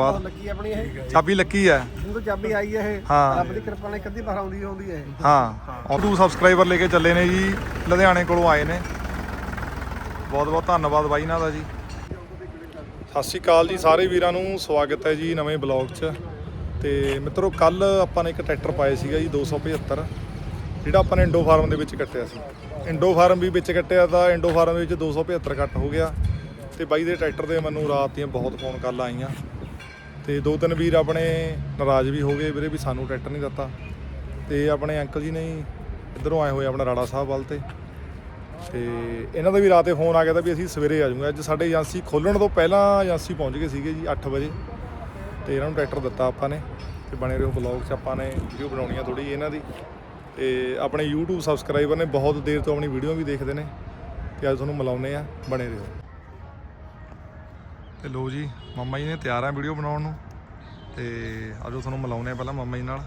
ਬਾਅਦ ਲੱਗੀ ਆਪਣੀ ਇਹ। ਚਾਬੀ ਲੱਕੀ ਹੈ। ਜਦੋਂ ਚਾਬੀ ਆਈ ਹੈ ਇਹ। ਹਾਂ। ਰੱਬ ਦੀ ਕਿਰਪਾ ਨਾਲ ਇੱਕ ਅੱਧੀ ਵਾਰ ਆਉਂਦੀ ਆਉਂਦੀ ਹੈ ਇਹ। ਹਾਂ। ਉਹ ਟੂ ਸਬਸਕ੍ਰਾਈਬਰ ਲੈ ਕੇ ਚੱਲੇ ਨੇ ਜੀ। ਲੁਧਿਆਣੇ ਕੋਲੋਂ ਆਏ ਨੇ। ਬਹੁਤ ਬਹੁਤ ਧੰਨਵਾਦ ਬਾਈ ਇਹਨਾਂ ਦਾ ਜੀ। ਸਤਿ ਸ਼੍ਰੀ ਅਕਾਲ ਜੀ ਸਾਰੇ ਵੀਰਾਂ ਨੂੰ। ਸਵਾਗਤ ਹੈ ਜੀ ਨਵੇਂ ਬਲੌਗ 'ਚ। ਤੇ ਮਿੱਤਰੋ ਕੱਲ ਆਪਾਂ ਨੇ ਇੱਕ ਟਰੈਕਟਰ ਪਾਇਆ ਸੀਗਾ ਜੀ 275 ਜਿਹੜਾ ਆਪਾਂ ਨੇ ਇੰਡੋ ਫਾਰਮ ਦੇ ਵਿੱਚ ਕੱਟਿਆ ਸੀ। ਇੰਡੋ ਫਾਰਮ ਵੀ ਵਿੱਚ ਕੱਟਿਆ ਤਾਂ ਇੰਡੋ ਫਾਰਮ ਦੇ ਵਿੱਚ 275 ਕੱਟ ਹੋ ਗਿਆ। ਤੇ ਬਾਈ ਦੇ ਟਰੈਕਟਰ ਦੇ ਮੈਨੂੰ ਰਾਤ ਦੀਆਂ ਬਹੁਤ ਫੋਨ ਕਾਲਾਂ ਆਈਆਂ। ਤੇ ਦੋ ਤਿੰਨ ਵੀਰ ਆਪਣੇ ਨਾਰਾਜ਼ ਵੀ ਹੋ ਗਏ ਵੀਰੇ ਵੀ ਸਾਨੂੰ ਟਰੈਕਟਰ ਨਹੀਂ ਦਿੱਤਾ। ਤੇ ਆਪਣੇ ਅੰਕਲ ਜੀ ਨੇ ਹੀ ਇੱਧਰੋਂ ਆਏ ਹੋਏ ਆਪਣਾ ਰਾੜਾ ਸਾਹਿਬ ਵੱਲ ਤੇ। ਤੇ ਇਹਨਾਂ ਦਾ ਵੀ ਰਾਤੇ ਫੋਨ ਆ ਗਿਆ ਤਾਂ ਵੀ ਅਸੀਂ ਸਵੇਰੇ ਆ ਜਾਊਂਗੇ। ਅੱਜ ਸਾਡੇ ਏਜੰਸੀ ਖੋਲਣ ਤੋਂ ਪਹਿਲਾਂ ਏਜੰਸੀ ਪਹੁੰਚ ਗਏ ਸੀਗੇ ਜੀ 8 ਵਜੇ। ਤੇ ਇਹਨਾਂ ਨੂੰ ਟਰੈਕਟਰ ਦਿੱਤਾ ਆਪਾਂ ਨੇ। ਤੇ ਬਣੇ ਰਹੋ ਬਲੌਗ 'ਚ ਆਪਾਂ ਨੇ ਵੀਡੀਓ ਬਣਾਉਣੀ ਆ ਥੋੜੀ ਇਹਨਾਂ ਦੀ। ਤੇ ਆਪਣੇ YouTube ਸਬਸਕ੍ਰਾਈਬਰ ਨੇ ਬਹੁਤ ਦੇਰ ਤੋਂ ਆਪਣੀ ਵੀਡੀਓ ਵੀ ਦੇਖਦੇ ਨੇ। ਤੇ ਅੱਜ ਤੁਹਾਨੂੰ ਮਿਲਾਉਨੇ ਆ ਬਣੇ ਰਹੋ। ਤੇ ਲੋ ਜੀ ਮੰਮਾ ਜੀ ਨੇ ਤਿਆਰ ਆ ਵੀਡੀਓ ਬਣਾਉਣ ਨੂੰ। ਤੇ ਆਜੋ ਤੁਹਾਨੂੰ ਮਿਲਾਉਨੇ ਆ ਪਹਿਲਾਂ ਮੰਮਾ ਜੀ ਨਾਲ।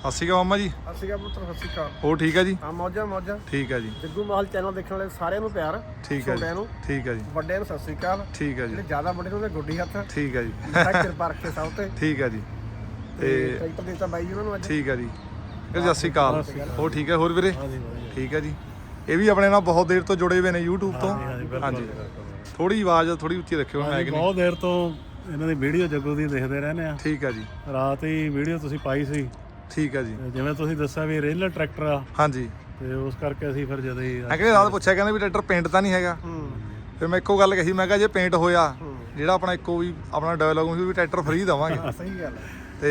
ਸਤਿ ਸ਼੍ਰੀ ਅਕਾਲ ਮੰਮਾ ਜੀ। ਸਤਿ ਸ਼੍ਰੀ ਅਕਾਲ ਪੁੱਤਰ ਸਤਿ ਸ਼੍ਰੀ ਅਕਾਲ। ਹੋਰ ਠੀਕ ਹੈ ਜੀ? ਹਾਂ ਮੌਜਾਂ ਮੌਜਾਂ। ਠੀਕ ਹੈ ਜੀ। ਜੱਗੂ ਮਾਹਲ ਚੈਨਲ ਦੇਖਣ ਵਾਲੇ ਸਾਰਿਆਂ ਨੂੰ ਪਿਆਰ ਠੀਕ ਹੈ ਜੀ ਛੋਟਿਆਂ ਨੂੰ। ਠੀਕ ਹੈ ਜੀ। ਵੱਡਿਆਂ ਨੂੰ ਸਤਿ ਸ਼੍ਰੀ ਅਕਾਲ। ਠੀਕ ਹੈ ਜੀ। ਜਿਹੜੇ ਜ਼ਿਆਦਾ ਵੱਡੇ ਨੇ ਉਹਦੇ ਗੋਡੀ ਹੱਥ। ਠੀਕ ਹੈ ਜੀ। ਕਿਰਪਾ ਰੱਖੇ ਸਭ ਤੇ। ਠੀਕ ਹੈ ਜੀ। ਤੇ ਟਰੈਕਟਰ ਦਿੱਤਾ ਬਾਈ ਜੀ ਉਹਨਾਂ ਨੂੰ ਅੱਜ। ਠੀਕ ਹੈ ਜੀ। ਸਤਿ ਸ਼੍ਰੀ ਅਕਾਲ। ਹੋਰ ਠੀਕ ਹੈ ਹੋਰ ਵੀਰੇ? ਠੀਕ ਹੈ ਜੀ। ਇਹ ਵੀ ਆਪਣੇ ਨਾਲ ਬਹੁਤ ਦੇਰ ਤੋਂ ਜੁੜੇ ਹੋਏ ਨੇ YouTube ਤੋਂ। ਹਾਂਜੀ। ਥੋੜੀ ਆਵਾਜ਼ ਥੋੜੀ ਉੱਚੀ ਰੱਖਿਓ ਮੈਂ ਕਿ ਨਹੀਂ? ਬਹੁਤ ਦੇਰ ਤੋਂ ਇਹਨਾਂ ਦੀ ਵੀਡੀਓ ਜੱਗੂ ਦੀ ਦੇਖਦੇ ਰਹਿੰਦੇ ਆ। ਠੀਕ ਹੈ ਜੀ। ਰਾਤ ਹੀ ਵੀਡੀਓ ਤੁਸੀਂ ਪਾਈ ਸੀ। ਠੀਕ ਹੈ ਜੀ। ਤੇ ਜਿਵੇਂ ਤੁਸੀਂ ਦੱਸਿਆ ਵੀ ਰੇਲਰ ਟਰੈਕਟਰ ਆ ਹਾਂਜੀ। ਤੇ ਉਸ ਕਰਕੇ ਅਸੀਂ ਫਿਰ ਜਦ ਹੀ ਮੈਂ ਕਿਹਾ ਰਾਤ ਪੁੱਛਿਆ ਕਹਿੰਦੇ ਵੀ ਟਰੈਕਟਰ ਪੇਂਟ ਤਾਂ ਨਹੀਂ ਹੈਗਾ। ਹੂੰ। ਫਿਰ ਮੈਂ ਇੱਕੋ ਗੱਲ ਕਹੀ ਮੈਂ ਕਿਹਾ ਜੇ ਪੇਂਟ ਹੋਇਆ ਜਿਹੜਾ ਆਪਣਾ ਇੱਕੋ ਵੀ ਆਪਣਾ ਡਾਇਲੋਗ ਸੀ ਵੀ ਟਰੈਕਟਰ ਫ੍ਰੀ ਦਵਾਂਗੇ। ਸਹੀ ਗੱਲ ਹੈ ਤੇ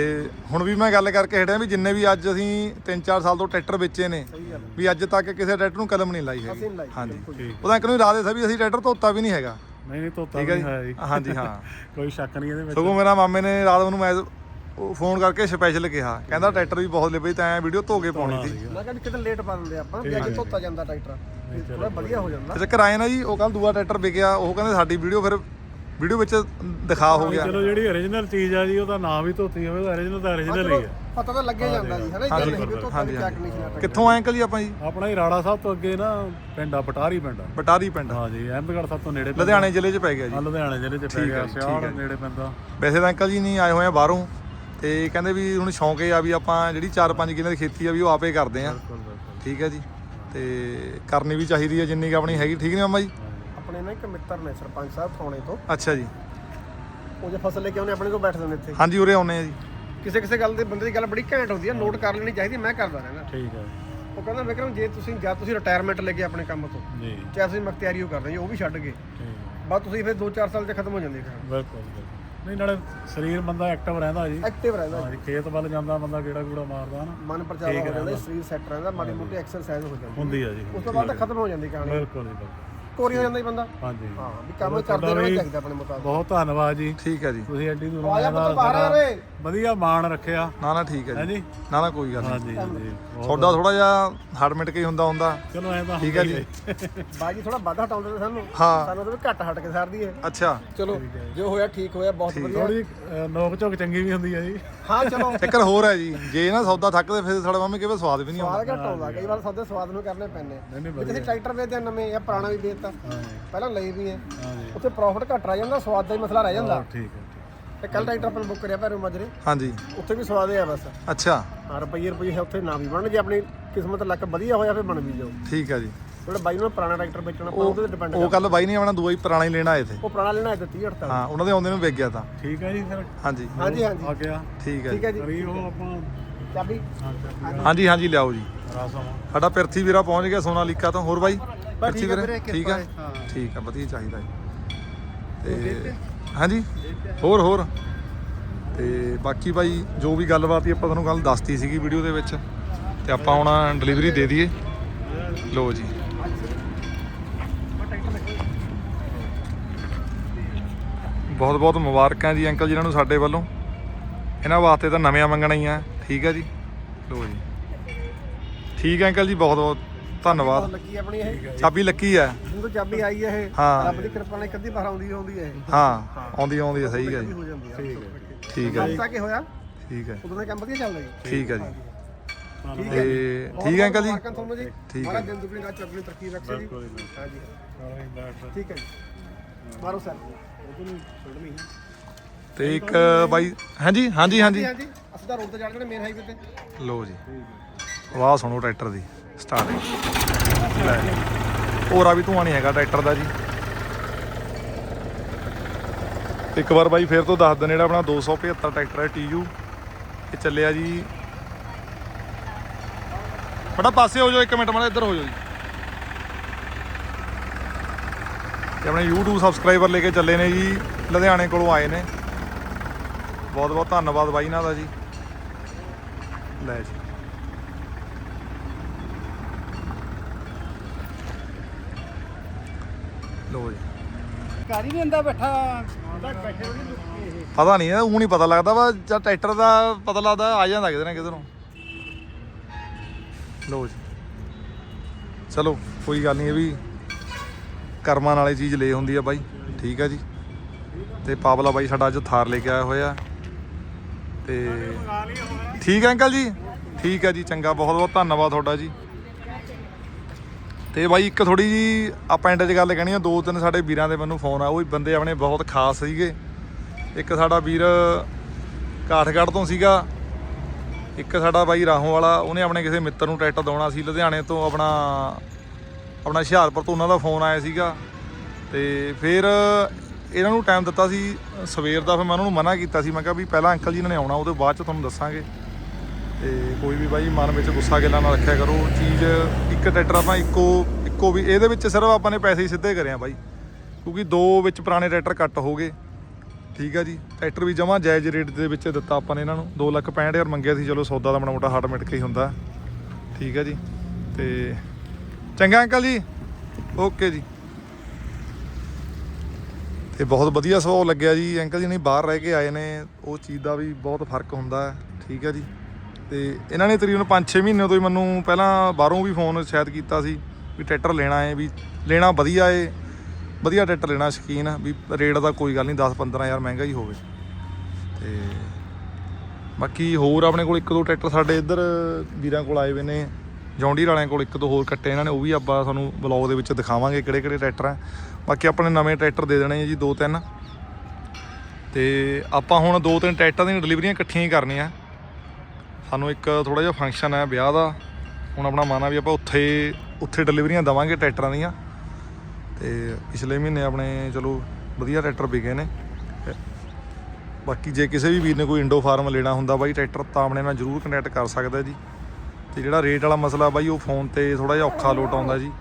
ਹੁਣ ਵੀ ਮੈਂ ਗੱਲ ਕਰਕੇ ਹਟਿਆ ਵੀ ਜਿੰਨੇ ਵੀ ਅੱਜ ਅਸੀਂ 3-4 ਸਾਲ ਤੋਂ ਟਰੈਕਟਰ ਵੇਚੇ ਨੇ ਹੈ। ਵੀ ਅੱਜ ਤੱਕ ਕਿਸੇ ਟਰੈਕਟਰ ਨੂੰ ਕਲਮ ਨਹੀਂ ਲਾਈ ਹੈਗੀ। ਨੀ ਲਾਈ। ਹਾਂਜੀ। ਉਹਦਾ ਇੱਕ ਨੂੰ ਇਰਾਦੇ ਸੀ ਵੀ ਅਸੀਂ ਟਰੈਕਟਰ ਧੋਤਾ ਵੀ ਨਹੀਂ ਹੈਗਾ। ਨਹੀਂ ਨਹੀਂ ਧੋਤਾ ਹੈ ਨਹੀਂ ਜੀ? ਜੀ। ਹਾਂਜੀ ਹਾਂ। ਕੋਈ ਸ਼ੱਕ ਨਹੀਂ ਇਹਦੇ ਵਿੱਚ। ਸਗੋਂ ਮੇਰਾ ਮਾਮੇ ਨੇ ਰਾਤ ਨੂੰ ਮੈਂ ਉਹ ਫੋਨ ਕਰਕੇ ਸਪੈਸ਼ਲ ਕਿਹਾ। ਕਹਿੰਦਾ ਟਰੈਕਟਰ ਵੀ ਬਹੁਤ ਲਿਬੇ ਤਾਂ ਐ ਵੀਡੀਓ ਧੋ ਕੇ ਪਾਉਣੀ ਸੀ। ਮੈਂ ਕਹਿੰਦਾ ਕਿਤੇ ਲੇਟ ਪਾ ਦਿੰਦੇ ਆਪਾਂ ਵੀ ਅੱਜ ਧੋਤਾ ਜਾਂਦਾ ਟਰੈਕਟਰ। ਥੋੜਾ ਵਧੀਆ ਹੋ ਜਾਂਦਾ। ਤੇ ਚੱਕਰ ਆਏ ਨਾ ਜੀ ਉਹ ਕੱਲ ਦੂਆ ਟਰੈਕਟਰ ਵਿਕਿਆ ਉਹ ਕਹਿੰਦੇ ਸਾਡੀ ਵੀਡੀਓ ਫਿਰ ਵੀਡੀਓ ਵਿੱਚ ਦਿਖਾ ਹੋ ਗਿਆ। ਚਲੋ ਜਿਹੜੀ origignal ਚੀਜ਼ ਆ ਜੀ ਉਹਦਾ ਨਾਮ ਵੀ ਧੋਤੀ ਹੋਵੇ ਤਾਂ origignal ਤਾਂ origignal ਹੀ ਆ। ਪਤਾ ਤਾਂ ਲੱਗਿਆ ਜਾਂਦਾ ਜੀ ਹਨਾ ਇਹ ਨਹੀਂ ਵੀ ਚੱਕ ਨਹੀਂ ਸੀ ਕਿੱਥੋਂ ਆਏ ਅੰਕਲ ਜੀ ਆਪਾਂ ਜੀ? ਆਪਣਾ ਹੀ ਰਾੜਾ ਸਾਹਿਬ ਤੋਂ ਅੱਗੇ ਨਾ ਪਿੰਡ ਆ ਬਟਾਰੀ ਪਿੰਡ ਆ। ਬਟਾਰੀ ਪਿੰਡ। ਹਾਂ ਜੀ ਅਹਿਮਦਗੜ੍ਹ ਸਾਹਿਬ ਤੋਂ ਨੇੜੇ ਪੈਂਦਾ। ਲੁਧਿਆਣੇ ਜ਼ਿਲ੍ਹੇ 'ਚ ਪੈ ਗਿਆ ਜੀ। ਆ ਲੁਧਿਆਣੇ ਜ਼ਿਲ੍ਹੇ 'ਚ ਪੈ ਗਿਆ ਸਿਆੜ ਨੇੜੇ ਪੈਂਦਾ। ਵੈਸੇ ਤਾਂ ਅੰਕਲ ਜੀ ਨਹੀਂ ਆਏ ਹੋਏ ਆ ਬਾਹਰੋਂ ਤੇ ਕਹਿੰਦੇ ਵੀ ਹੁਣ ਸ਼ੌਂਕ ਇਹ ਆ ਵੀ ਆਪਾਂ ਜਿਹੜੀ 4-5 ਕਿੱਲੇ ਦੀ ਖੇਤੀ ਆ ਵੀ ਉਹ ਆਪੇ ਕਰਦੇ ਆ। ਬਿਲਕੁਲ ਬਿਲਕੁਲ। ਠੀਕ ਹੈ ਜੀ ਤੇ ਕਰਨੀ ਵੀ ਚਾਹੀਦੀ ਹੈ ਜਿੰਨੀ ਕੁ ਆਪਣੀ ਹੈਗੀ ਠੀਕ ਨੇ ਮਾਮਾ ਜੀ? ਆਪਣੇ ਨਾ ਇੱਕ ਮਿੱਤਰ ਨੇ ਸਰਪੰਚ ਸਾਹਿਬ ਥਾਣੇ ਤੋਂ। ਅੱਛਾ ਜੀ। ਉਹ ਜੇ ਫਸਲ ਲੈ ਕੇ ਆਉਣੇ ਆਪਣੇ ਕੋਲ ਬੈਠਦੇ ਨੇ ਇੱਥੇ। ਹਾਂਜੀ ਉਰੇ ਆਉਨੇ ਆ ਜੀ। ਕਿਸੇ ਕਿਸੇ ਗੱਲ ਦੇ ਬੰਦੇ ਦੀ ਗੱਲ ਬੜੀ ਘੈਂਟ ਹੁੰਦੀ ਹੈ ਨੋਟ ਕਰ ਲੈਣੀ ਚਾਹੀਦੀ ਮੈਂ ਕਰਦਾ ਰਹਿੰਦਾ ਠੀਕ ਹੈ ਉਹ ਕਹਿੰਦਾ ਵਿਕਰਮ ਜੇ ਤੁਸੀਂ ਜਾਂ ਤੁਸੀਂ ਰਿਟਾਇਰਮੈਂਟ ਲੈ ਕੇ ਆਪਣੇ ਕੰਮ ਤੋਂ ਜੀ। ਚਾਹੇ ਤੁਸੀਂ ਮਖਤਿਆਰੀ ਉਹ ਕਰਦੇ ਜੀ ਉਹ ਵੀ ਛੱਡ ਗਏ। ਠੀਕ। ਬਾਅਦ ਤੁਸੀਂ ਫਿਰ 2-4 ਸਾਲ 'ਚ ਖਤਮ ਹੋ ਜਾਂਦੇ ਫਿਰ। ਬਿਲਕੁਲ ਬਿਲਕੁਲ। ਨਹੀਂ ਨਾਲੇ ਸਰੀਰ ਬੰਦਾ ਐਕਟਿਵ ਰਹਿੰਦਾ ਜੀ। ਐਕਟਿਵ ਰਹਿੰਦਾ ਹਾਂ ਜੀ ਖੇਤ ਵੱਲ ਜਾਂਦਾ ਬੰਦਾ ਕਿਹੜਾ ਕੂੜਾ ਮਾਰਦਾ ਨਾ। ਮਨ ਪ੍ਰਚਾਵਾ ਹੋ ਜਾਂਦਾ ਸਰੀਰ ਸੈੱਟ ਰਹਿੰਦਾ ਮਾੜੀ ਮੋਟੀ ਐਕਸਰਸਾਈਜ਼ ਹੋ ਜਾਂਦੀ ਹੁੰਦੀ ਆ ਜੀ ਉਸ ਤੋਂ ਬਾਅਦ ਤਾਂ ਖਤਮ ਹੋ ਜਾਂਦੀ ਕਹਾਣੀ। ਬਿਲਕੁਲ ਜੀ ਬਿਲਕੁਲ। ਕੋਰੀ ਹੋ ਜਾਂਦਾ ਜੀ ਬੰਦਾ। ਹਾਂਜੀ। ਹਾਂ ਵੀ ਕੰਮ ਕਰਦੇ ਰਹਿਣਾ ਚਾਹੀਦਾ ਆਪਣੇ ਮੁਤਾਬਕ। ਬਹੁਤ ਧੰਨਵਾਦ ਜੀ। ਠੀਕ ਹੈ ਜੀ। ਤੁਸੀਂ ਐਡੀ ਦੂਰੋਂ ਆਇਆ ਪੁੱਤ ਬਾਹਰ ਆ ਰੇ ਵਧੀਆ ਮਾਣ ਰੱਖਿਆ। ਨਾ ਨਾ ਠੀਕ ਹੈ ਹੈ ਜੀ? ਨਾ ਨਾ ਕੋਈ ਗੱਲ ਨਹੀਂ। ਹਾਂਜੀ ਹਾਂਜੀ। ਬਹੁਤ- ਤੁਹਾਡਾ ਥੋੜਾ ਜਿਹਾ ਹੜ ਮਿਟ ਕੇ ਹੀ ਹੁੰਦਾ ਹੁੰਦਾ। ਚਲੋ ਐ ਤਾਂ ਠੀਕ ਹੈ ਜੀ। ਬਾਜੀ ਥੋੜਾ ਵੱਧ ਹਟਾਉਂਦੇ ਸਾਨੂੰ। ਹਾਂ। ਸਾਨੂੰ ਤਾਂ ਵੀ ਘੱਟ ਹਟ ਕੇ ਸਰਦੀ ਹੈ। ਅੱਛਾ। ਚਲੋ ਜੋ। ਹੋਇਆ ਠੀਕ ਹੋਇਆ ਬਹੁਤ ਵਧੀਆ। ਥੋੜੀ ਨੋਕ ਝੋਕ ਚੰਗੀ ਵੀ ਹੁੰਦੀ ਹੈ ਜੀ। ਹਾਂ ਚਲੋ। ਚੱਕਰ ਹੋਰ ਹੈ ਜੀ। ਜੇ ਨਾ ਸੌਦਾ ਥੱਕਦੇ ਫਿਰ ਸਾਡਾ ਮਾਮੇ ਕਿਵੇਂ ਸਵਾਦ ਵੀ ਨਹੀਂ ਆਉਂਦਾ। ਸਵਾਦ ਘੱਟ ਆਉਂਦਾ। ਕਈ ਵਾਰ ਸੌਦੇ ਸਵਾਦ ਨੂੰ ਕਰਨੇ ਪੈਂਦੇ। ਨਹੀਂ ਤੁਸੀਂ ਟਰੈਕਟਰ ਵੇਚਦੇ ਆ ਨਵੇਂ ਜਾਂ ਪੁਰਾਣਾ ਵੀ ਵੇਚਤਾ। ਪਹਿਲਾਂ ਲਈ ਵੀ ਹੈ। ਉੱਥੇ ਪ੍ਰੋਫਿਟ ਘੱਟ ਰਹਿ ਜਾਂਦਾ ਸਵਾਦ ਦਾ ਹੀ ਮਸਲਾ ਰਹਿ ਜਾਂਦਾ। ਠੀਕ ਹੈ। ਤੇ ਕੱਲ ਟਰੈਕਟਰ ਆਪਾਂ ਬੁੱਕ ਕਰਿਆ ਭੈਰੋ ਮਾਜਰੇ। ਹਾਂਜੀ। ਉੱਥੇ ਵੀ ਸਵਾਦ ਹੈ ਬਸ। ਅੱਛਾ। ਹਾਂ ਰੁਪਈਏ ਰੁਪਈਏ ਉੱਥੇ ਨਾ ਵੀ ਬਣ ਜੇ ਆਪਣੀ ਕਿਸਮਤ ਲੱਕ ਵਧੀਆ ਹੋਇਆ ਫਿਰ ਬਣ ਵੀ ਜਾਓ ਠੀਕ ਹੈ ਜੀ। ਜਿਹੜਾ ਬਾਈ ਨੂੰ ਪੁਰਾਣਾ ਟਰੈਕਟਰ ਵੇਚਣਾ ਉਹਦੇ ਤੇ ਡਿਪੈਂਡ ਉਹ ਕੱਲ ਬਾਈ ਨੇ ਆਪਣਾ ਦੂਆ ਹੀ ਪੁਰਾਣਾ ਹੀ ਲੈਣ ਆਏ ਥੇ ਉਹ ਪੁਰਾਣਾ ਲੈਣਾ ਹੈ ਤੇ 30 48 ਹਾਂ ਉਹਨਾਂ ਦੇ ਆਉਂਦੇ ਨੂੰ ਵਿਕ ਗਿਆ ਤਾਂ। ਠੀਕ ਹੈ ਜੀ ਫਿਰ। ਹਾਂਜੀ। ਹਾਂਜੀ ਹਾਂਜੀ। ਆ ਗਿਆ। ਠੀਕ ਹੈ ਠੀਕ ਹੈ ਜੀ। ਕਰੀ ਉਹ ਆਪਾਂ। ਚਾਬੀ। ਹਾਂਜੀ ਹਾਂਜੀ ਲਿਆਓ ਜੀ। ਰਾਸਾ ਸਾਡਾ ਪਿਰਥੀ ਵੀਰਾ ਪਹੁੰਚ ਗਿਆ ਸੋਨਾਲੀਕਾ ਤੋਂ। ਹੋਰ ਬਾਈ? ਪਿਰਥੀ ਵੀਰੇ ਠੀਕ ਹਾਂ। ਠੀਕ ਹੈ ਵਧੀਆ ਚਾਹੀਦਾ ਜੀ। ਤੇ ਹਾਂਜੀ? ਹੋਰ ਹੋਰ। ਤੇ ਬਾਕੀ ਬਾਈ ਜੋ ਵੀ ਗੱਲਬਾਤ ਹੀ ਆਪਾਂ ਤੁਹਾਨੂੰ ਕੱਲ ਦੱਸਤੀ ਸੀਗੀ ਵੀਡੀਓ ਦੇ ਵਿੱਚ, ਤੇ ਆਪਾਂ ਹੁਣ ਡਿਲੀਵਰੀ ਦੇ ਦਈਏ। ਲੋ ਜੀ। ਬਹੁਤ ਬਹੁਤ ਮੁਬਾਰਕਾਂ ਜੀ ਅੰਕਲ ਜੀ ਇਹਨਾਂ ਨੂੰ ਸਾਡੇ ਵੱਲੋਂ। ਇਹਨਾਂ ਵਾਸਤੇ ਤਾਂ ਨਵੀਆਂ ਮੰਗਣਾ ਹੀ ਆ। ਠੀਕ ਹੈ ਜੀ? ਲੋ ਜੀ। ਠੀਕ ਹੈ ਅੰਕਲ ਜੀ ਬਹੁਤ ਬਹੁਤ ਧੰਨਵਾਦ। ਲੱਗੀ ਆਪਣੀ ਇਹ। ਚਾਬੀ ਲੱਕੀ ਹੈ। ਜਦੋਂ ਚਾਬੀ ਆਈ ਹੈ ਇਹ। ਹਾਂ। ਰੱਬ ਦੀ ਕਿਰਪਾ ਨਾਲ ਅੱਧੀ ਵਾਰ ਆਉਂਦੀ ਆਉਂਦੀ ਹੈ ਇਹ। ਹਾਂ ਆਉਂਦੀ ਆਉਂਦੀ ਹੈ ਸਹੀ ਹੈ ਜੀ। ਹੋ ਜਾਂਦੀ ਹੈ ਠੀਕ ਹੈ ਠੀਕ ਹੈ ਜੀ। ਤਾਂ ਕੀ ਹੋਇਆ? ਠੀਕ ਹੈ। ਉਦੋਂ ਦਾ ਕੰਮ ਵਧੀਆ ਚੱਲਦਾ ਜੀ। ਠੀਕ ਹੈ ਜੀ। ਠੀਕ ਤੇ ਠੀਕ ਹੈ ਅੰਕਲ ਜੀ? ਮੁਬਾਰਕਾਂ ਤੁਹਾਨੂੰ ਜੀ। ਠੀਕ ਮਾਰਾ ਦਿਨ ਦੁਗਣੀ ਰਾਤ ਤਰੱਕੀ ਰੱਖੇ ਜੀ। ਬਿਲਕੁਲ ਜੀ। ਹਾਂ ਠੀਕ ਹੈ ਜੀ। ਮਾਰੋ ਸਰ ਤੇ ਇੱਕ ਬਾਈ ਹਾਂਜੀ ਹਾਂਜੀ ਹਾਂਜੀ। ਹਾਂਜੀ ਅਸੀਂ ਤਾਂ ਰੋਡ ਤੇ ਚੜ ਜਾਣਾ ਮੇਨ ਹਾਈਵੇ ਤੇ। ਲੋ ਜੀ। ਆਵਾਜ਼ ਸੁਣੋ ਟਰੈਕਟਰ ਦੀ। ਸਟਾਰਟ ਲੈ। ਹੋਰਾ ਵੀ ਧੂਆਂ ਨਹੀਂ ਹੈਗਾ, ਟਰੈਕਟਰ ਦਾ ਜੀ। ਇੱਕ ਵਾਰ ਬਾਈ ਫੇਰ ਤੋਂ ਦੱਸ ਦਿੰਦੇ ਜਿਹੜਾ ਆਪਣਾ 275 ਟਰੈਕਟਰ ਹੈ TU ਇਹ ਚੱਲਿਆ ਜੀ। ਬੜਾ ਪਾਸੇ ਹੋ ਜਾਓ, ਇੱਕ ਮਿੰਟ ਮਾੜਾ ਇੱਧਰ ਹੋ ਜਾਓ ਜੀ। ਤੇ ਆਪਣੇ YouTube ਸਬਸਕ੍ਰਾਈਬਰ ਲੈ ਕੇ ਚੱਲੇ ਨੇ ਜੀ। ਲੁਧਿਆਣੇ ਕੋਲੋਂ ਆਏ ਨੇ। ਬਹੁਤ ਬਹੁਤ ਧੰਨਵਾਦ ਬਾਈ ਇਹਨਾਂ ਦਾ ਜੀ। ਲੈ ਜੀ। ਲੋ ਜੀ। ਕਾਰੀ ਨਹੀਂ ਅੰਦਾ ਬੈਠਾ। ਪਤਾ ਨਹੀਂ ਉਹ ਨਹੀਂ ਪਤਾ ਲੱਗਦਾ ਵਾ ਜਦ ਟਰੈਕਟਰ ਦਾ ਪਤਾ ਲੱਗਦਾ ਆ ਜਾਂਦਾ ਕਿਤੇ ਨਾ ਨੂੰ। ਲੋ ਜੀ। ਚਲੋ ਕੋਈ ਗੱਲ ਨਹੀਂ ਇਹ ਵੀ ਕਰਮਾਂ ਵਾਲੀ ਚੀਜ਼ ਲੈ ਹੁੰਦੀ ਆ ਬਾਈ ਠੀਕ ਆ ਜੀ। ਤੇ ਪਾਵਲਾ ਬਾਈ ਸਾਡਾ ਅੱਜ ਥਾਰ ਲੈ ਕੇ ਆਇਆ ਹੋਇਆ। ਤੇ ਠੀਕ ਹੈ ਅੰਕਲ ਜੀ? ਠੀਕ ਹੈ ਜੀ ਚੰਗਾ ਬਹੁਤ ਬਹੁਤ ਧੰਨਵਾਦ ਤੁਹਾਡਾ ਜੀ। ਤੇ ਬਾਈ ਇੱਕ ਥੋੜੀ ਜੀ ਆਪਾਂ ਐਂਡ 'ਚ ਗੱਲ ਕਹਿਣੀ ਆ, ਦੋ ਤਿੰਨ ਸਾਡੇ ਵੀਰਾਂ ਦੇ ਮੈਨੂੰ ਫੋਨ ਆ, ਉਹ ਵੀ ਬੰਦੇ ਆਪਣੇ ਬਹੁਤ ਖਾਸ ਸੀਗੇ। ਇੱਕ ਸਾਡਾ ਵੀਰ ਕਾਠਗੜ੍ਹ ਤੋਂ ਸੀਗਾ, ਇੱਕ ਸਾਡਾ ਬਾਈ ਰਾਹੋਂ ਵਾਲਾ, ਉਹਨੇ ਆਪਣੇ ਕਿਸੇ ਮਿੱਤਰ ਨੂੰ ਟਰੈਕਟਰ ਦਵਾਉਣਾ ਸੀ ਲੁਧਿਆਣੇ ਤੋਂ, ਆਪਣਾ ਆਪਣਾ ਹੁਸ਼ਿਆਰਪੁਰ ਤੋਂ ਉਹਨਾਂ ਦਾ ਫੋਨ ਆਇਆ ਸੀਗਾ। ਤੇ ਫਿਰ ਇਹਨਾਂ ਨੂੰ ਟਾਈਮ ਦਿੱਤਾ ਸੀ, ਸਵੇਰ ਦਾ ਫਿਰ ਮੈਂ ਉਹਨਾਂ ਨੂੰ ਮਨਾ ਕੀਤਾ ਸੀ, ਮੈਂ ਕਿਹਾ ਵੀ ਪਹਿਲਾਂ ਅੰਕਲ ਜੀ ਨੇ ਆਉਣਾ, ਉਹਦੇ ਬਾਅਦ ਚ ਤੁਹਾਨੂੰ ਦੱਸਾਂਗੇ। ਤੇ ਕੋਈ ਵੀ ਬਾਈ ਮਨ ਵਿੱਚ ਗੁੱਸਾ ਗਿਲਾ ਨਾ ਰੱਖਿਆ ਕਰੋ। ਚੀਜ਼ ਇੱਕ ਟਰੈਕਟਰ ਆਪਾਂ ਇੱਕੋ ਇੱਕੋ ਵੀ, ਇਹਦੇ ਵਿੱਚ ਸਿਰਫ ਆਪਾਂ ਨੇ ਪੈਸੇ ਹੀ ਸਿੱਧੇ ਕਰਿਆ ਬਾਈ। ਕਿਉਂਕਿ ਦੋ ਵਿੱਚ ਪੁਰਾਣੇ ਟਰੈਕਟਰ ਕੱਟ ਹੋ ਗਏ। ਠੀਕ ਆ ਜੀ। ਟਰੈਕਟਰ ਵੀ ਜਮਾ ਜਾਇਜ਼ ਰੇਟ ਦੇ ਵਿੱਚ ਦਿੱਤਾ ਆਪਾਂ ਨੇ ਇਹਨਾਂ ਨੂੰ। 2 ਲੱਖ 65000 ਮੰਗਿਆ ਸੀ, ਚਲੋ ਸੌਦਾ ਦਾ ਮਾੜਾ ਮੋਟਾ ਹੱਟ ਮਿਟ ਕੇ ਹੀ ਹੁੰਦਾ। ਠੀਕ ਆ ਜੀ। ਤੇ ਚੰਗਾ ਅੰਕਲ ਜੀ। ਓਕੇ ਜੀ। ਤੇ ਬਹੁਤ ਵਧੀਆ ਸੁਭਾਅ ਲੱਗਿਆ ਜੀ। ਅੰਕਲ ਜੀ ਨਹੀਂ ਬਾਹਰ ਰਹਿ ਕੇ ਆਏ ਨੇ। ਉਹ ਚੀਜ਼ ਦਾ ਵੀ ਬਹੁਤ ਫ਼ਰਕ ਹੁੰਦਾ। ਠੀਕ ਹੈ ਜੀ। ਤੇ ਇਹਨਾਂ ਨੇ ਤਕਰੀਬਨ 5-6 ਮਹੀਨੇ ਤੋਂ ਹੀ ਮੈਨੂੰ ਪਹਿਲਾਂ ਬਾਹਰੋਂ ਵੀ ਫੋਨ ਸ਼ਾਇਦ ਕੀਤਾ ਸੀ ਵੀ ਟਰੈਕਟਰ ਲੈਣਾ ਹੈ, ਵੀ ਲੈਣਾ ਵਧੀਆ ਏ, ਵਧੀਆ ਟਰੈਕਟਰ ਲੈਣਾ ਸ਼ਕੀਨ ਆ, ਵੀ ਰੇਟ ਦਾ ਕੋਈ ਗੱਲ ਨਹੀਂ 10-15000 ਮਹਿੰਗਾ ਹੀ ਹੋਵੇ। ਤੇ ਬਾਕੀ ਹੋਰ ਆਪਣੇ ਕੋਲ ਇੱਕ ਦੋ ਟਰੈਕਟਰ ਸਾਡੇ ਇੱਧਰ ਵੀਰਾਂ ਕੋਲ ਆਏ ਹੋਏ ਨੇ, ਜੌਂਡੀਰ ਵਾਲਿਆਂ ਕੋਲ ਇੱਕ ਦੋ ਹੋਰ ਕੱਟੇ ਇਹਨਾਂ ਨੇ, ਉਹ ਵੀ ਆਪਾਂ ਤੁਹਾਨੂੰ ਬਲੌਗ ਦੇ ਵਿੱਚ ਦਿਖਾਵਾਂਗੇ ਕਿਹੜੇ ਕਿਹੜੇ ਟਰੈਕਟਰ ਆ। ਬਾਕੀ ਆਪਣੇ ਨਵੇਂ ਟਰੈਕਟਰ ਦੇ ਦੇਣੇ ਆ ਜੀ ਦੋ ਤਿੰਨ ਤੇ ਆਪਾਂ ਹੁਣ ਦੋ ਤਿੰਨ ਟਰੈਕਟਰਾਂ ਦੀਆਂ ਡਿਲੀਵਰੀਆਂ ਇਕੱਠੀਆਂ ਹੀ ਕਰਨੀਆਂ। ਸਾਨੂੰ ਇੱਕ ਥੋੜਾ ਜਿਹਾ ਫੰਕਸ਼ਨ ਹੈ ਵਿਆਹ ਦਾ। ਹੁਣ ਆਪਣਾ ਮਨ ਆ ਵੀ ਆਪਾਂ ਉੱਥੇ ਉੱਥੇ ਡਿਲੀਵਰੀਆਂ ਦਵਾਂਗੇ ਟਰੈਕਟਰਾਂ ਦੀਆਂ। ਤੇ ਪਿਛਲੇ ਮਹੀਨੇ ਆਪਣੇ ਚਲੋ ਵਧੀਆ ਟਰੈਕਟਰ ਵਿਕੇ ਨੇ। ਬਾਕੀ ਜੇ ਕਿਸੇ ਵੀ ਵੀਰ ਨੇ ਕੋਈ ਇੰਡੋ ਫਾਰਮ ਲੈਣਾ ਹੁੰਦਾ ਬਾਈ, ਟਰੈਕਟਰ ਤਾਂ ਆਪਣੇ ਨਾਲ ਜਰੂਰ ਕਨੈਕਟ ਕਰ ਸਕਦਾ ਜੀ। ਤੇ ਜਿਹੜਾ ਰੇਟ ਵਾਲਾ ਮਸਲਾ ਬਾਈ, ਉਹ ਫੋਨ ਤੇ ਥੋੜਾ ਜਿਹਾ ਔਖਾ ਲੋਟ ਆਉਂਦਾ ਜੀ।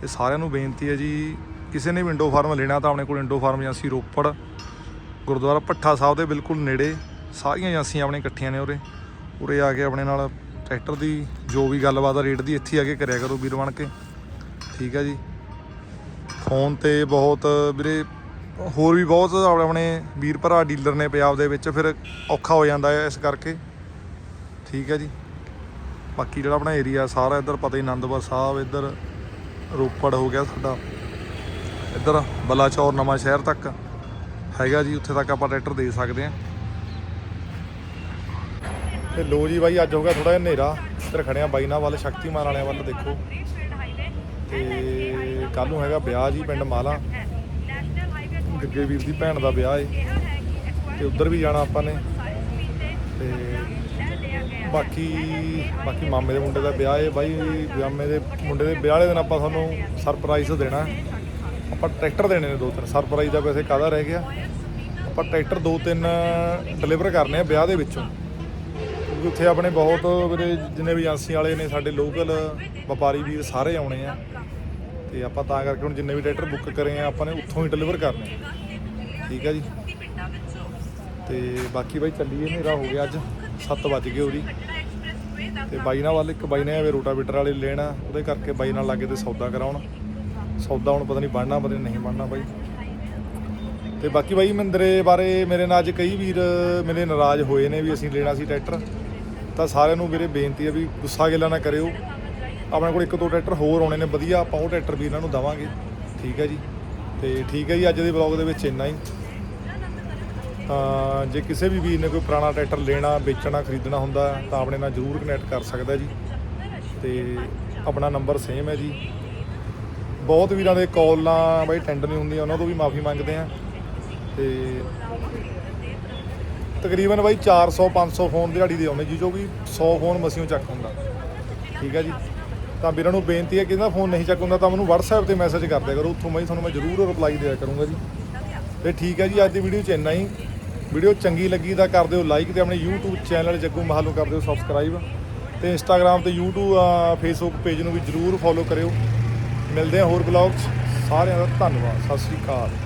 ਤੇ ਸਾਰਿਆਂ ਨੂੰ ਬੇਨਤੀ ਹੈ ਜੀ, ਕਿਸੇ ਨੇ ਵੀ ਇੰਡੋ ਫਾਰਮ ਲੈਣਾ ਤਾਂ ਆਪਣੇ ਕੋਲ Indo farm agency Ropar, Gurdwara Bhatta Sahib ਦੇ ਬਿਲਕੁਲ ਨੇੜੇ। ਸਾਰੀਆਂ ਏਜੰਸੀਆਂ ਆਪਣੇ ਇਕੱਠੀਆਂ ਨੇ ਉਰੇ। ਉਰੇ ਆ ਕੇ ਆਪਣੇ ਨਾਲ ਟਰੈਕਟਰ ਦੀ ਜੋ ਵੀ ਗੱਲਬਾਤ ਆ, ਰੇਟ ਦੀ ਇੱਥੇ ਆ ਕੇ ਕਰਿਆ ਕਰੋ ਵੀਰ ਬਣ ਕੇ। ਠੀਕ ਆ ਜੀ। ਫੋਨ ਤੇ ਬਹੁਤ ਵੀਰੇ, ਹੋਰ ਵੀ ਬਹੁਤ ਆਪਣੇ ਵੀਰ ਭਰਾ ਡੀਲਰ ਨੇ ਪੰਜਾਬ ਦੇ ਵਿੱਚ, ਫਿਰ ਔਖਾ ਹੋ ਜਾਂਦਾ ਹੈ ਇਸ ਕਰਕੇ। ਠੀਕ ਹੈ ਜੀ। ਬਾਕੀ ਜਿਹੜਾ ਆਪਣਾ ਏਰੀਆ ਸਾਰਾ ਇੱਧਰ ਪਤਾ ਹੀ, ਆਨੰਦਪੁਰ ਸਾਹਿਬ ਇੱਧਰ, ਰੋਪੜ ਹੋ ਗਿਆ ਸਾਡਾ। ਇੱਧਰ ਬਲਾਚੌਰ ਨਵਾਂ ਸ਼ਹਿਰ ਤੱਕ ਹੈਗਾ ਜੀ, ਉੱਥੇ ਤੱਕ ਆਪਾਂ ਟਰੈਕਟਰ ਦੇ ਸਕਦੇ ਹਾਂ ਤੇ ਲੋ ਜੀ ਬਾਈ, ਅੱਜ ਹੋ ਗਿਆ ਥੋੜਾ ਜਿਹਾ ਹਨੇਰਾ। ਇੱਧਰ ਖੜਿਆ ਬਾਈ ਨਾਲ, ਵੱਲ ਸ਼ਕਤੀਮਾਨ ਵਾਲਿਆਂ ਵੱਲ ਦੇਖੋ। ਤੇ ਕੱਲ ਨੂੰ ਹੈਗਾ ਵਿਆਹ ਜੀ ਪਿੰਡ ਮਾਲਾ। ਗੱਗੇ ਵੀਰ ਦੀ ਭੈਣ ਦਾ ਵਿਆਹ ਏ। ਤੇ ਉੱਧਰ ਵੀ ਜਾਣਾ ਆਪਾਂ ਨੇ। ਤੇ ਬਾਕੀ ਬਾਕੀ ਮਾਮੇ ਦੇ ਮੁੰਡੇ ਦਾ ਵਿਆਹ ਏ। ਬਾਈ, ਮਾਮੇ ਦੇ ਮੁੰਡੇ ਦੇ ਵਿਆਹ ਵਾਲੇ ਦਿਨ ਆਪਾਂ ਤੁਹਾਨੂੰ ਸਰਪ੍ਰਾਈਜ਼ ਦੇਣਾ। ਆਪਾਂ ਟਰੈਕਟਰ ਦੇਣੇ ਨੇ ਦੋ ਤਿੰਨ। ਸਰਪ੍ਰਾਈਜ਼ ਦਾ ਵੈਸੇ ਕਾਹਦਾ ਰਹਿ ਗਿਆ? ਆਪਾਂ ਟਰੈਕਟਰ ਦੋ ਤਿੰਨ ਡਿਲੀਵਰ ਕਰਨੇ ਆ ਵਿਆਹ ਦੇ ਵਿੱਚੋਂ। ਕਿਉਂਕਿ ਉੱਥੇ ਆਪਣੇ ਬਹੁਤ ਵੀਰੇ ਜਿੰਨੇ ਵੀ ਏਜੰਸੀ ਵਾਲੇ ਨੇ ਸਾਡੇ ਲੋਕਲ ਵਪਾਰੀ ਵੀਰ ਸਾਰੇ ਆਉਣੇ ਆ। ਤੇ ਆਪਾਂ ਤਾਂ ਕਰਕੇ ਹੁਣ ਜਿੰਨੇ ਵੀ ਟਰੈਕਟਰ ਬੁੱਕ ਕਰੇ ਆ, ਆਪਾਂ ਨੇ ਉੱਥੋਂ ਹੀ ਡਿਲੀਵਰ ਕਰਨੇ ਆ। ਠੀਕ ਆ ਜੀ। ਤੇ ਬਾਕੀ ਬਾਈ ਚੱਲੀਏ, ਹਨੇਰਾ ਹੋ ਗਿਆ ਅੱਜ। 7 ਵੱਜ ਗਏ ਹੋਰੀ ਤੇ ਬਾਈ ਨਾਲ ਵੱਲ ਇੱਕ ਬਾਈ ਨੇ ਆਵੇ ਰੋਟਾਵੇਟਰ ਵਾਲੇ ਲੈਣਾ, ਉਹਦੇ ਕਰਕੇ ਬਾਈ ਨਾਲ ਲੱਗੇ ਤੇ ਸੌਦਾ ਕਰਾਉਣ। ਸੌਦਾ ਹੁਣ ਪਤਾ ਨਹੀਂ ਬਣਨਾ, ਪਤਾ ਨਹੀਂ ਬਣਨਾ ਬਾਈ। ਤੇ ਬਾਕੀ ਬਾਈ ਮੰਦਰੇ ਬਾਰੇ ਮੇਰੇ ਨਾਲ ਅੱਜ ਕਈ ਵੀਰ, ਮੇਰੇ ਨਾਰਾਜ਼ ਹੋਏ ਨੇ ਵੀ ਅਸੀਂ ਲੈਣਾ ਸੀ ਟਰੈਕਟਰ। ਤਾਂ ਸਾਰਿਆਂ ਨੂੰ ਵੀਰੇ ਬੇਨਤੀ ਹੈ ਵੀ ਗੁੱਸਾ ਗਿਲਾ ਨਾ ਕਰਿਓ। ਆਪਣੇ ਕੋਲ ਇੱਕ ਦੋ ਟਰੈਕਟਰ ਹੋਰ ਆਉਣੇ ਨੇ, ਵਧੀਆ ਆਪਾਂ ਉਹ ਟਰੈਕਟਰ ਵੀ ਇਹਨਾਂ ਨੂੰ ਦਵਾਂਗੇ। ਠੀਕ ਹੈ ਜੀ। ਤੇ ਠੀਕ ਹੈ ਜੀ, ਅੱਜ ਦੇ ਵਲੌਗ ਦੇ ਵਿੱਚ ਇੰਨਾ ਹੀ। ਤਾਂ ਜੇ ਕਿਸੇ ਵੀ ਵੀਰ ਨੇ ਕੋਈ ਪੁਰਾਣਾ ਟਰੈਕਟਰ ਲੈਣਾ, ਵੇਚਣਾ, ਖਰੀਦਣਾ ਹੁੰਦਾ, ਤਾਂ ਆਪਣੇ ਨਾਲ ਜਰੂਰ ਕਨੈਕਟ ਕਰ ਸਕਦਾ ਜੀ। ਤੇ ਆਪਣਾ ਨੰਬਰ ਸੇਮ ਹੈ ਜੀ। ਬਹੁਤ ਵੀਰਾਂ ਦੇ ਕਾਲਾਂ ਬਾਈ ਟੈਂਡ ਨਹੀਂ ਹੁੰਦੀਆਂ, ਉਹਨਾਂ ਤੋਂ ਵੀ ਮਾਫੀ ਮੰਗਦੇ ਆ ਤੇ ਤਕਰੀਬਨ ਬਾਈ 400 500 ਫੋਨ ਦਿਹਾੜੀ ਦੇ ਆਉਂਦੇ ਜੀ ਜੋ ਕਿ 100 ਫੋਨ ਮਸੀਓਂ ਚੱਕ ਹੁੰਦਾ। ਠੀਕ ਹੈ ਜੀ? ਤਾਂ ਵੀਰਾਂ ਨੂੰ ਬੇਨਤੀ ਹੈ ਕਿ ਇਹਦਾ ਫੋਨ ਨਹੀਂ ਚੱਕ ਹੁੰਦਾ ਤਾਂ ਮੈਨੂੰ WhatsApp ਤੇ ਮੈਸੇਜ ਕਰ ਦਿਆ ਕਰੋ। ਉੱਥੋਂ ਮੈਂ ਤੁਹਾਨੂੰ ਮੈਂ ਜ਼ਰੂਰ ਰਿਪਲਾਈ ਦਿਆ ਕਰੂੰਗਾ ਜੀ। ਤੇ ਠੀਕ ਹੈ ਜੀ ਅੱਜ ਦੀ ਵੀਡੀਓ 'ਚ ਇੰਨਾ ਹੀ। ਵੀਡੀਓ ਚੰਗੀ ਲੱਗੀ ਤਾਂ ਕਰ ਦਿਓ ਲਾਈਕ ਤੇ ਆਪਣੇ YouTube ਚੈਨਲ ਜੱਗੂ ਮਹਾਲੂ ਕਰ ਦਿਓ ਸਬਸਕ੍ਰਾਈਬ ਤੇ Instagram ਤੇ YouTube ਅ, Facebook ਪੇਜ ਨੂੰ ਵੀ ਜਰੂਰ ਫੋਲੋ ਕਰਿਓ। ਮਿਲਦੇ ਹਾਂ ਹੋਰ ਬਲੌਗਸ ਸਾਰਿਆਂ ਦਾ ਧੰਨਵਾਦ। ਸਤਿ ਸ੍ਰੀ ਅਕਾਲ।